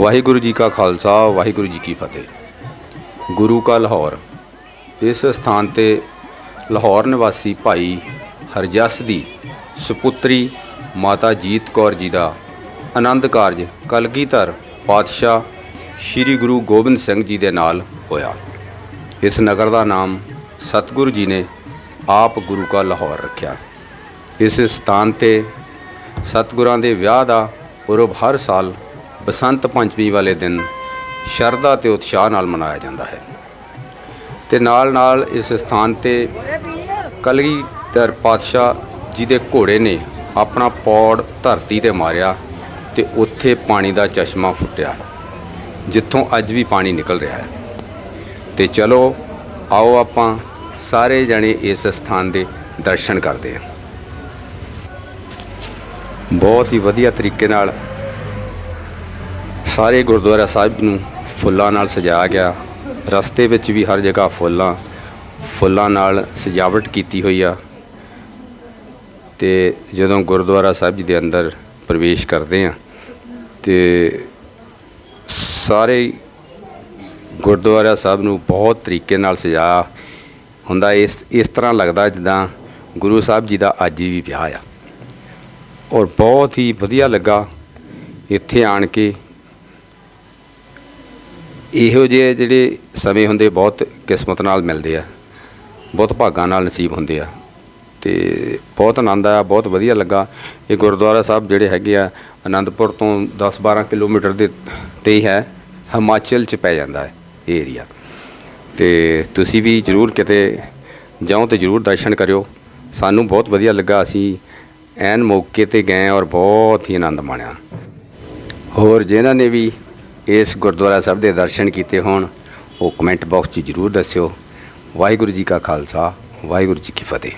ਵਾਹਿਗੁਰੂ ਜੀ ਕਾ ਖਾਲਸਾ, ਵਾਹਿਗੁਰੂ ਜੀ ਕੀ ਫਤਿਹ। ਗੁਰੂ ਕਾ ਲਾਹੌਰ। ਇਸ ਸਥਾਨ ਤੇ ਲਾਹੌਰ ਨਿਵਾਸੀ ਭਾਈ ਹਰਜਸ ਦੀ ਸੁਪੁੱਤਰੀ ਮਾਤਾ ਜੀਤ ਕੌਰ ਜੀ ਦਾ ਆਨੰਦ ਕਾਰਜ ਕਲਗੀਧਰ ਪਾਤਸ਼ਾਹ ਸ੍ਰੀ ਗੁਰੂ ਗੋਬਿੰਦ ਸਿੰਘ ਜੀ ਦੇ ਨਾਲ ਹੋਇਆ। ਇਸ ਨਗਰ ਦਾ ਨਾਮ ਸਤਿਗੁਰੂ ਜੀ ਨੇ ਆਪ ਗੁਰੂ ਕਾ ਲਾਹੌਰ ਰੱਖਿਆ। ਇਸ ਸਥਾਨ ਤੇ ਸਤਿਗੁਰਾਂ ਦੇ ਵਿਆਹ ਦਾ ਪੁਰਬ ਹਰ ਸਾਲ ਬਸੰਤ ਪੰਚਮੀ ਵਾਲੇ ਦਿਨ ਸ਼ਰਧਾ ਤੇ ਉਤਸ਼ਾਹ ਨਾਲ ਮਨਾਇਆ ਜਾਂਦਾ ਹੈ। ਤੇ ਨਾਲ ਨਾਲ ਇਸ ਸਥਾਨ ਤੇ ਕਲਗੀਧਰ ਪਾਤਸ਼ਾਹ ਜੀ ਦੇ ਘੋੜੇ ਨੇ ਆਪਣਾ ਪੌੜ ਧਰਤੀ ਤੇ ਮਾਰਿਆ ਤੇ ਉੱਥੇ ਪਾਣੀ ਦਾ ਚਸ਼ਮਾ ਫੁੱਟਿਆ, ਜਿੱਥੋਂ ਅੱਜ ਵੀ ਪਾਣੀ ਨਿਕਲ ਰਿਹਾ ਹੈ। ਤੇ ਚਲੋ, ਆਓ ਆਪਾਂ ਸਾਰੇ ਜਣੇ ਇਸ ਸਥਾਨ ਦੇ ਦਰਸ਼ਨ ਕਰਦੇ ਹਾਂ। ਬਹੁਤ ਹੀ ਵਧੀਆ ਤਰੀਕੇ ਨਾਲ ਸਾਰੇ ਗੁਰਦੁਆਰਾ ਸਾਹਿਬ ਨੂੰ ਫੁੱਲਾਂ ਨਾਲ ਸਜਾਇਆ ਗਿਆ। ਰਸਤੇ ਵਿੱਚ ਵੀ ਹਰ ਜਗ੍ਹਾ ਫੁੱਲਾਂ ਫੁੱਲਾਂ ਨਾਲ ਸਜਾਵਟ ਕੀਤੀ ਹੋਈ ਆ। ਤੇ ਜਦੋਂ ਗੁਰਦੁਆਰਾ ਸਾਹਿਬ ਜੀ ਦੇ ਅੰਦਰ ਪ੍ਰਵੇਸ਼ ਕਰਦੇ ਆ, ਤੇ ਸਾਰੇ ਗੁਰਦੁਆਰਾ ਸਾਹਿਬ ਨੂੰ ਬਹੁਤ ਤਰੀਕੇ ਨਾਲ ਸਜਾਇਆ ਹੁੰਦਾ। ਇਸ ਇਸ ਤਰ੍ਹਾਂ ਲੱਗਦਾ ਜਿੱਦਾਂ ਗੁਰੂ ਸਾਹਿਬ ਜੀ ਦਾ ਅੱਜ ਵੀ ਵਿਆਹ ਆ। ਔਰ ਬਹੁਤ ਹੀ ਵਧੀਆ ਲੱਗਾ ਇੱਥੇ ਆਣ ਕੇ ਇਹੋ ਜਿਹੇ ਜਿਹੜੇ ਸਮੇਂ ਹੁੰਦੇ ਬਹੁਤ ਕਿਸਮਤ ਨਾਲ ਮਿਲਦੇ ਆ, ਬਹੁਤ ਭਾਗਾਂ ਨਾਲ ਨਸੀਬ ਹੁੰਦੇ ਆ ਤੇ ਬਹੁਤ ਆਨੰਦ ਆਇਆ ਬਹੁਤ ਵਧੀਆ ਲੱਗਾ। ਇਹ ਗੁਰਦੁਆਰਾ ਸਾਹਿਬ ਜਿਹੜੇ ਹੈਗੇ ਆ ਆਨੰਦਪੁਰ ਤੋਂ 10-12 ਕਿਲੋਮੀਟਰ ਦੇ ਤੇ ਹੀ ਹੈ ਹਿਮਾਚਲ ਚ ਪੈ ਜਾਂਦਾ ਹੈ ਇਹ ਏਰੀਆ ਤੇ ਤੁਸੀਂ ਵੀ ਜਰੂਰ ਕਿਤੇ ਜਾਓ ਤੇ ਜਰੂਰ ਦਰਸ਼ਨ ਕਰਿਓ। ਸਾਨੂੰ ਬਹੁਤ ਵਧੀਆ ਲੱਗਾ, ਅਸੀਂ ਐਨ ਮੌਕੇ ਤੇ ਗਏ ਔਰ ਬਹੁਤ ਹੀ ਆਨੰਦ ਮਾਣਿਆ। ਹੋਰ ਜਿਨ੍ਹਾਂ ਨੇ ਵੀ ਇਸ ਗੁਰਦੁਆਰਾ ਸਾਹਿਬ ਦੇ ਦਰਸ਼ਨ ਕੀਤੇ ਹੋਣ, ਉਹ ਕਮੈਂਟ ਬਾਕਸ 'ਚ ਜਰੂਰ ਦੱਸਿਓ। ਵਾਹਿਗੁਰੂ ਜੀ ਕਾ ਖਾਲਸਾ, ਵਾਹਿਗੁਰੂ ਜੀ ਕੀ ਫਤਿਹ।